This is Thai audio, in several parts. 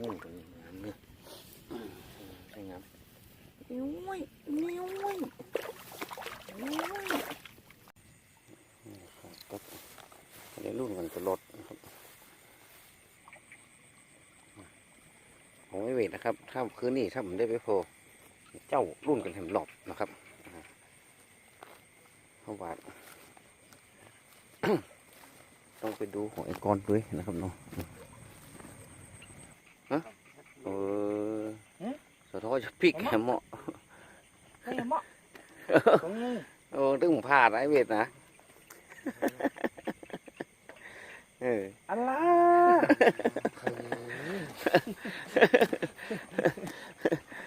งูตัวนี้งามเนี่ยใช่งามนิ้วไว้นิ้วไว้นิ้วไว้นี่ครับเดี๋ยวรุ่นกันจะลดนะครับผมไม่เวทนะครับ ถ้าคืนนี้ถ้าผมได้ไปโพเจ้ารุ่นกันแถมหลอบนะครับเข้าบาทต้องไปดูหอยกรด้วยนะครับเนาะเออ สะท้อจะพริกแฮมเหมาะเฮ้ยเหมาะตรงนี้โอ้ตึงพลาดไอ้เวทนะเอออัลลา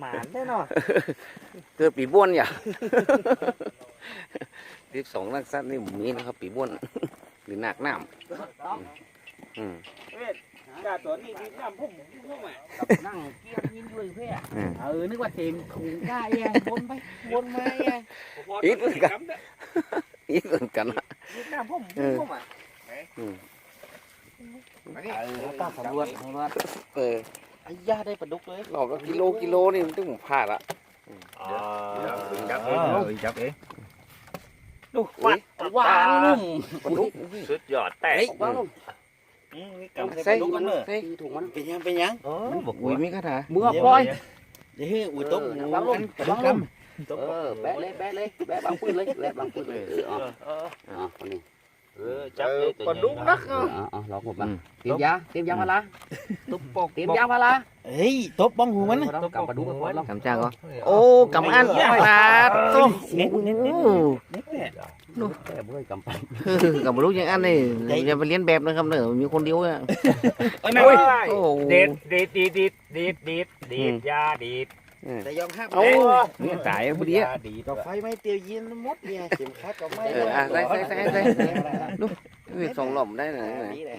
หมานได้เนาะเกิดปีบ้วนอย่ารีบสองลักษัตนี่ผมมีนะครับ ปีบ้วนหรือหนักน้ำอืมเวท กาตัวนี้ที่น้ำพุ่มพุ่มอะนั่งเกี้ยยิ้มด้วยเพื่ออืมเออนึกว่าเต็มถุงกล้าเองวนไปวนมาเองอีกเหมือนกันอีกเหมือนกันนะนี่น้ำพุ่มพุ่มอะอืมเออป้าสำรวจสำรวจเออไอ้ย่าได้ปลาดุกเลยรอบละกิโลกิโลนี่มันตึงผมพลาดละจับเองจับเองดูวัดวางลุ่มปลาดุกสุดยอดแต่วางลุ่มนี่กำ ใส่ใส่ปลาดุกมันเนอะใส่ถุงมันเป็นยังเป็นยังมันบอกอุ้ยมีกระถาเมื่อปล่อยเดี๋ยวให้อุ้ยต้มวางลุ่มวางลุ่มเออแบะเลยแบะเลยแบะบางปืนเลยแบะบางปืนเลยเออเอาเอาคนนี้เออ จับเลยปลาดุกนัก เออเอาเอาลองหมดมาเตรียมยาเตรียมยามาละตุ๊บปอกเตรียมยามาละเฮ้ยตบบ้องหูมันเรากลับมาดูกันก่อนลองกำจ้างก็โอ้กำอันปลาโต้เน็ตเน็ตเน็ตแต่เพื่อนกำปั้นกำมาลูกยังอันนี่อย่าไปเลี้ยนแบบนะครับเนอะมีคนเดียวอะ โอ้ยโอ้ยโอ้โอ้เด็ดเด็ดดีดีดีดีดียาดีด แต่ยอมห้ามเอ้าเนี่ยตายพอดีอะยาดีดก็ไฟไม่เตียวยินมดเนี่ยเข็มขัดก็ไม่เอออะใส่ใส่ใส่ใส่มีสองหล่อมได้นะนี่แหละ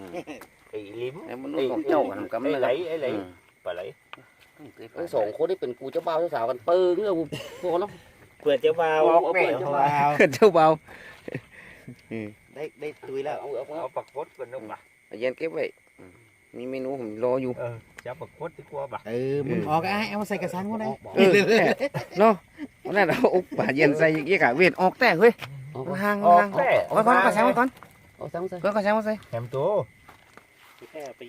ไอ้ลิมไอ้มันนุ่มของเจ้ากันกำไอ้เลยไหลไอ้ไหลปลาไหลทั้งสองคนที่เป็นกูเจ้าบ่าวเจ้าสาวกันเปิ้งเอาพอแล้วเปิดจะวาวเอาเปิดจะวาวเจ้าเบาได้ได้ตุยแล้วเอาเอาเอาปักพดกันนึกว่าเย็นเก็บไว้ นี่เมนูผมรออยู่เออจับปักพดดีกว่าบ่เออมึงออกไอ้เอาใส่กระสังก็ได้เออเนาะวันนั้นเราอุปป่าเย็นใส่ยี่กะเวียนออกแต่เฮ้ยห่างออกห่างแต่เอาไว้ก่อนกระชังไว้ก่อนเอาซ้ำใส่เพื่อกระชังไว้ใส่แหมตัว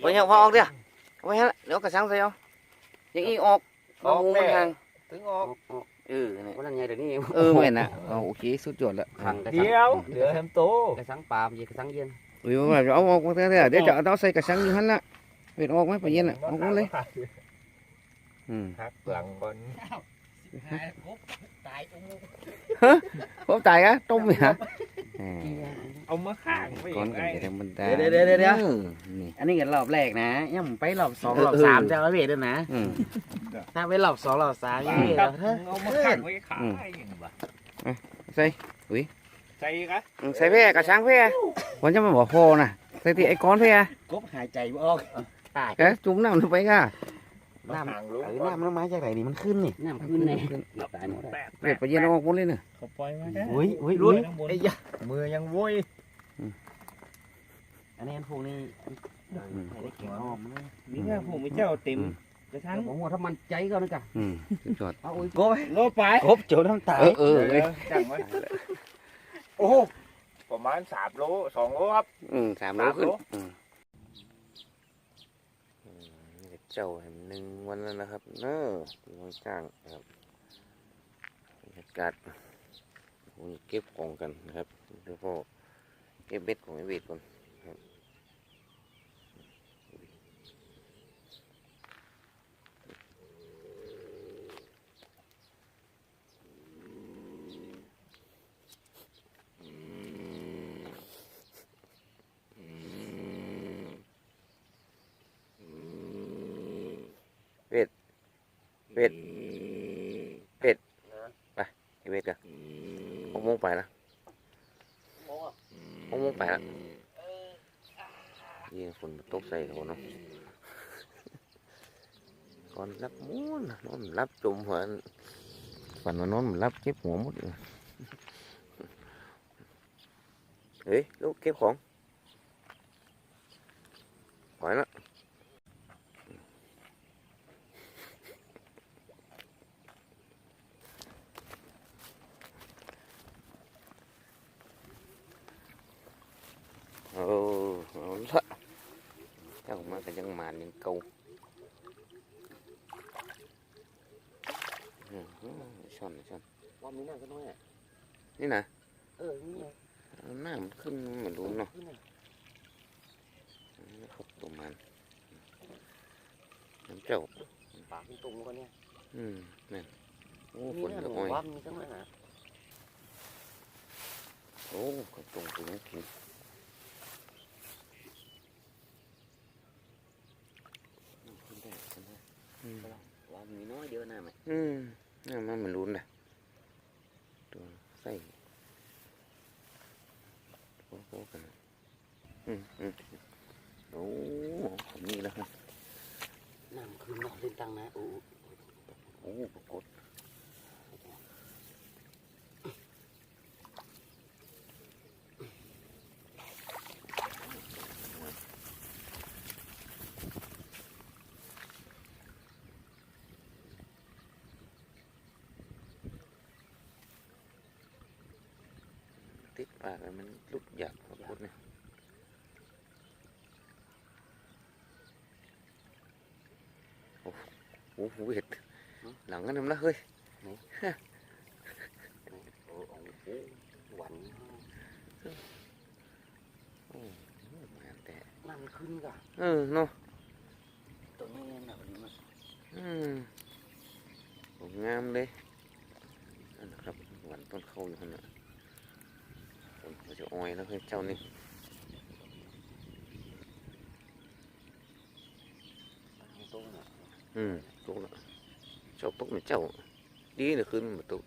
ไว้ยังพอออกเดี๋ยวไว้ฮะเดี๋ยวกระชังใส่เอายังอีออกบางมุมมันห่างถึงออกเออเนี่ยวันนั้นไงเดี๋ยวนี้เออเหมือนนะเอาโอเคสุดยอดละขังกระเดี๋ยวเหลือแหมตัวกระสังปลามยีกระสังเย็น อุ้ยว่าเอาออกมาเถอะเดี๋ยวจะเอาใส่กระชังอยู่หันละเวียนออกไหมป่าเย็นอะออกมาเลยอืมหักหลังก่อนตายอุ้มพบตายอะต้มไหมฮะเอามาข้างไปก่อนไงกันจะมันได้เดี๋ยวเดี๋ยวเดี๋ยวเดี๋ยวออนี่อันนี้กันรอบแรกนะยังไปรอบสองเออรอบสามจะเอาเวทด้วยนะอืมถ้าไปรอบสองรอบสามยังเวทครับเฮ้ยเอามาข้างไว้ขาอืมอย่างบ่ใส่ ใส่กะอืมใส่แพร่กระชังแพร่วันจะมาบอกพอนะใส่ที่ไอ้ก้อนแพร่กบหายใจบ่ออกตายแกจุ่มน้ำลงไปก่ะน้ำห่างรู้เออน้ำมันมาจากไหนนี่มันขึ้นนี่น้ำขึ้นในตายหมดแปดเวียนป่าเย็นออกหมดเลยเนอะเขาปล่อยมาอุ้ยอุ้ยรุ่อุ้นยไอ้ยะมือยังโว้ยอันนี้อันพวกนี้ไม่ได้เก่งอ้อมเลยมีแค่ผมไม่เจ้าเต็มอืมกระชังผมว่าถ้ามันใจก็นะจ๊ะอืมสุดยอดเอาอุ้ยกบโลไปกบโจน้ำตายเออเออเอ้ยจังไว้โอ้โหประมาณสามโลสองโลครับ อืมสามโลสามขึ้นโล อืมอืมเจ้าแห่งหนึ่งวันแล้วนะครับเนอะวันจ้างนะครับบรรยากาศโอ้ยเก็บของกันนะครับเดี๋ยวพ่อเก็บเบ็ดของไอ้เบ็ดก่อนครับเบ็ด เบ็ดเบ็ดไปไอ้เบ็ดกันหกโมงไปละหกโมงไปละยิงฝนตกใส่เขาเนาะก่อนรับม้วนนอนรับจมหัวฝันว่านอนมันรับเก็บหัวหมดเลยเฮ้ยลูกเก็บของปล่อยละ ก็ยังหมานยังเก่าอืม ช่อนช่อนว่ามีน้ำก็น้อยอะนี่นะเออนี่ไงเอาน้ำขึ้นเหมือนรู้เนาะขึ้นน่ะครับตัวมันน้ำเจ้าปากมันตรงกันเนี่ยอืมนั่นโอ้มีฝนน้ำละหนูอ้อยว่ามีตั้งนั้นอะโอ้ก็ตรงตัวนี้กินขึ้นได้ขึ้นได้อืมว่ามีน้อยเดียวน้ำอะอืม น่มันมันรุนนะตัวไส้โอ้โกันอืมอืมโอ้ผมนี่แล้วครับน้ำขึ้นเนาะเล่นตังนะโอ้โอ้ปรากฏติด ปากแล้วมันลุกหยาบปรากฏเนี่ยโอ้โหเห็ดหลังกันทำละเฮ้ยโอ้โอ้โอ้หวันโอ้มาแต่น้ำขึ้นกะเออเนาะตัวนี้น่ะวันนี้มันอืมโอ้งามเลยนั่นนะครับหวานต้นเข้าอยู่ขนาดต้น เขาจะอ้อยแล้วเฮ้ยเจ้านี่โตน่ะอืมตกแล้วเจ้าตกเนี่ยเจ้าดีเลยขึ้นมาตก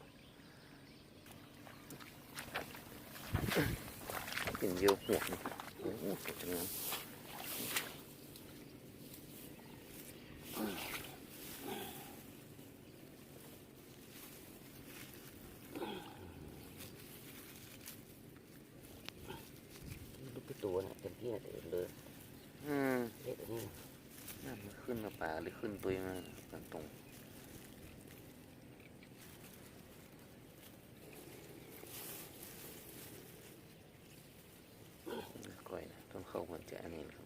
เป็นเยอะหัวนี่โอ้โหสวยจังงามลูก ตัวน่ะเต็มที่น่ะเต็มเลยอืมเล็ดอันนี้น้ำมันขึ้นมาป่าหรือขึ้นตัวมาตรงตรงก้อยนะต้นเข้ามันจะอันนี้นะครับ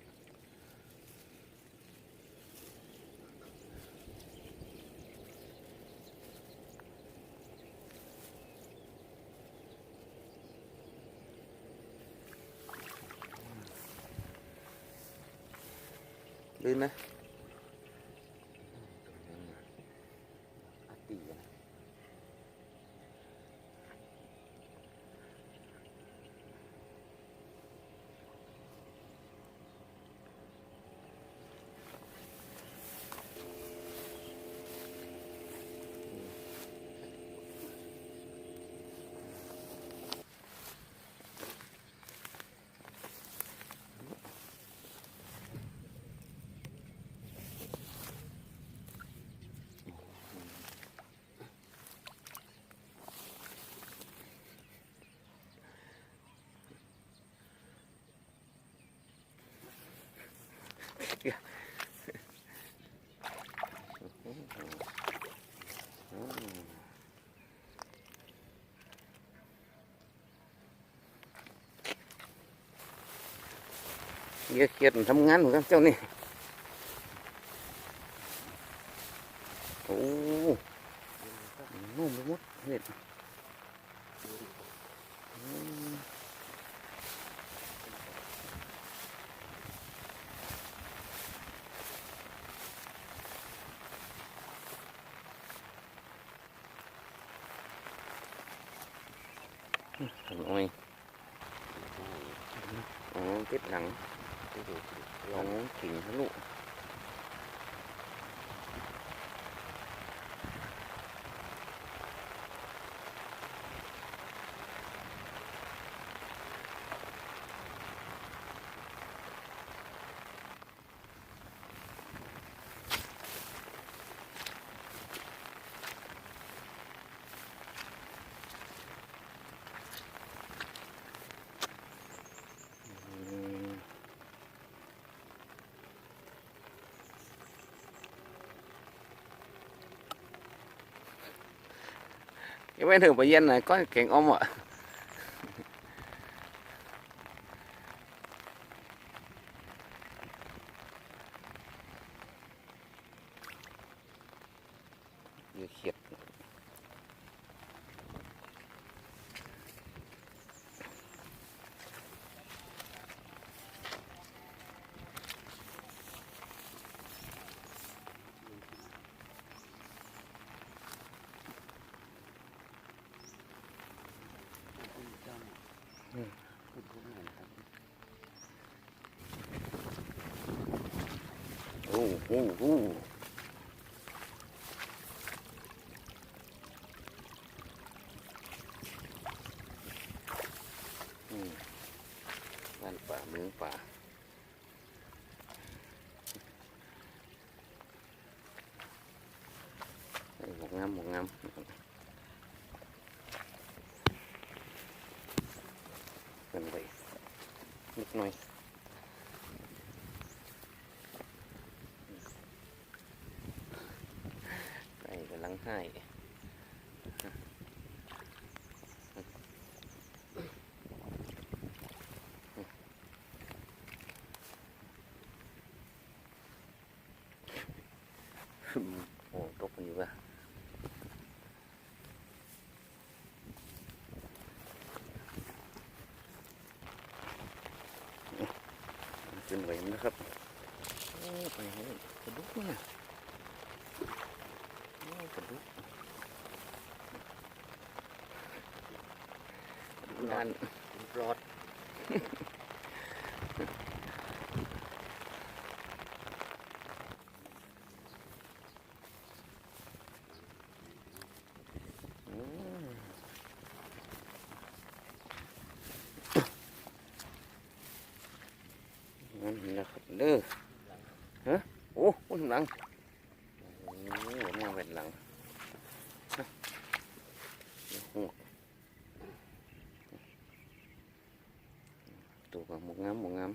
ลื่นนะ อาตีนะ เยอะเครียดทำงานเหมือนกันเจ้านี่ โอ้นุ่มไปหมดเห็ดอืม ทำอ้อยอ๋อ cái bé thường bà dân này có kiện ôm ạ. Như khiệt หนก็เก่งอมอะเหยื่อเให้ โอ้ตกอยู่ว่ะขึ้นไหวมั้ยนะครับโอ้ไปให้กระดุกนะ นานรอดอืมนั่นนะครับเด้อฮะโอ้โหหลังโอ้โหัวแมวเป็นหลังหัวตัวกับหมกงามหมกงาม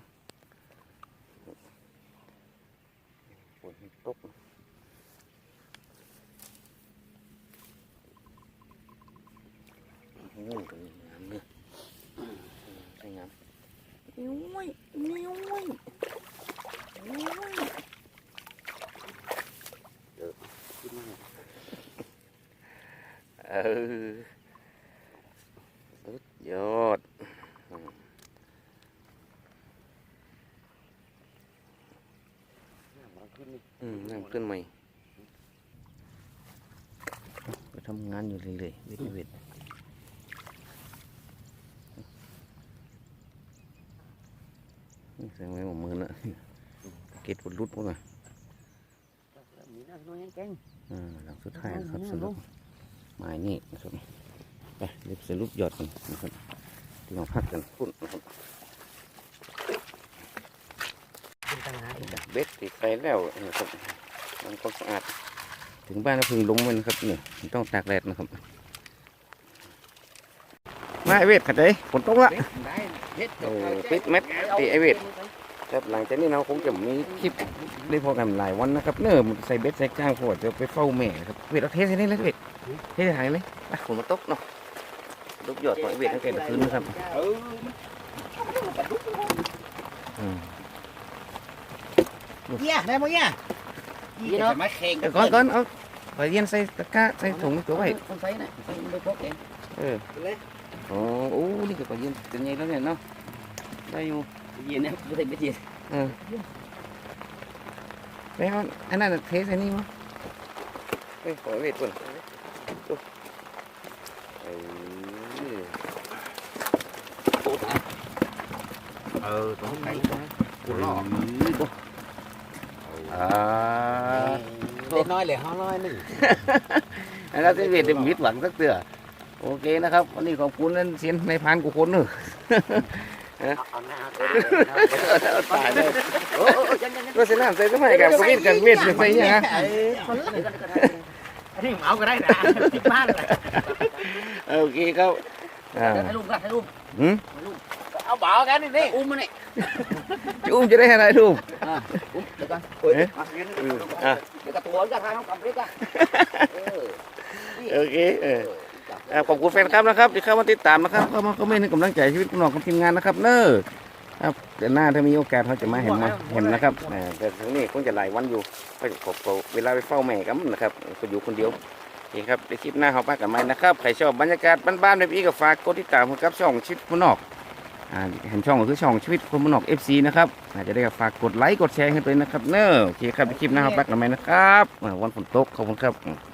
ฝนตกโอ้ยตัวนี้งามเลยใช่งามนิ้วไว้นิ้วไว้นิ้วไว้เออเออ สุดยอดอืมอืมนั่งขึ้นใหม่ไปทำ งานอยู่เรื่อยๆเวทเวทนี่แสดงไว้หมดมือนะเกตบนรุดพวกน่ะมีนั่งน้อยแก่งอ่าหลังสุดท้ายนะครับสรุปหมายนี่นะครับไปเรียบสรุปยอดกันนะครับที่มาพักกันพุ่นนะครับเป็นตั้งหาที่เบ็ดติดไปแล้วนะครับทำความสะอาด ถึงบ้านก็พึ่งลงมันครับนี่ต้องตากแดดนะครับมาไอเวทขัดใจฝนตกละได้เฮ็ดโอ้ปิดเม็ดตีไอเวทครับหลังจากนี้เราคงจะมีคลิปได้พอกันหลายวันนะครับเนิ่มใส่เบ็ดใส่ก้างพอจะไปเฝ้าแม่ครับเวทเอาเทใส่นี่เลยเวทเทส่ไหนเลยไปฝนมาตกเนาะลูกยอดของไอเวทตั้งแต่เมื่อคืนนะครับเนี่ยได้มั้งเนี่ยยี่เนาะจะมเดี๋ย วก่อนก่อนเอาไปเย็นใส่ตะกร้าใส่ถุงตัวไว้คนใส่น่ะใส่ไปพกเองเออโอ้โอ้นี่ก็ปลาเย็นเป็นไงแล้วเนี่ยเนาะได้อยู่ยี่เนี่ยไม่ได้ไม่ยี่เออแล้วอันนั้นเทใส่นี่มั้งเฮ้ยขอเวทก่อนดูเออเออตรงไหนกูรออ่าเล็กน้อยเลยห้าน้อยหนึ่งอันนั้นเวทจะมิดหวังสักเตือโอเคนะครับ วันนี้ขอบคุณนั่นเสียนในพานกูคนเนอะเอาหน้าตายเลยโอ้โหจังจังก็เสียน้ำใส่สมัยกับเวทกับเวทใส่ยังไงคนละกันก็ได้นี่เอาก็ได้นะติดบ้านเลยโอเคครับอ่าให้ลุงกันให้ลุงหืม เอาบ่ากันนี่นี่อุ้มมันนี่จะอุ้มจะได้อะไรลูกอุ้มเดี๋ยวก่อนเอ๊ะอะเดี๋ยวกับตัวจะทายเขากลับเรียกอะเออโอเคเอออ่าขอบคุณแฟนครับนะครับที่เข้ามาติดตามนะครับเข้ามาคอมเมนต์ให้กำลังใจชีวิตคุณน้องของทีมงานนะครับเนอะครับเดี๋ยวหน้าถ้ามีโอกาสเขาจะมาเห็นมาเห็นนะครับอ่าแต่ตรงนี้คงจะหลายวันอยู่ก็จะขอเวลาไปเฝ้าแม่กันนะครับก็อยู่คนเดียวเคครับในคลิปหน้าเขาปากันใหม่นะครับใครชอบบรรยากาศบ้านๆแบบนี้ก็ฝากกดติดตามผมกับช่องชีวิตคนนอกอ่า เห็นช่องก็คือช่องชีวิตคนนอก FC นะครับอาจจะได้ฝากกดไลค์กดแชร์ให้ด้วยนะครับเนอะโอเคครับในคลิปหน้าเขาปากันใหม่นะครับอ่าวันฝนตกขอบคุณครับ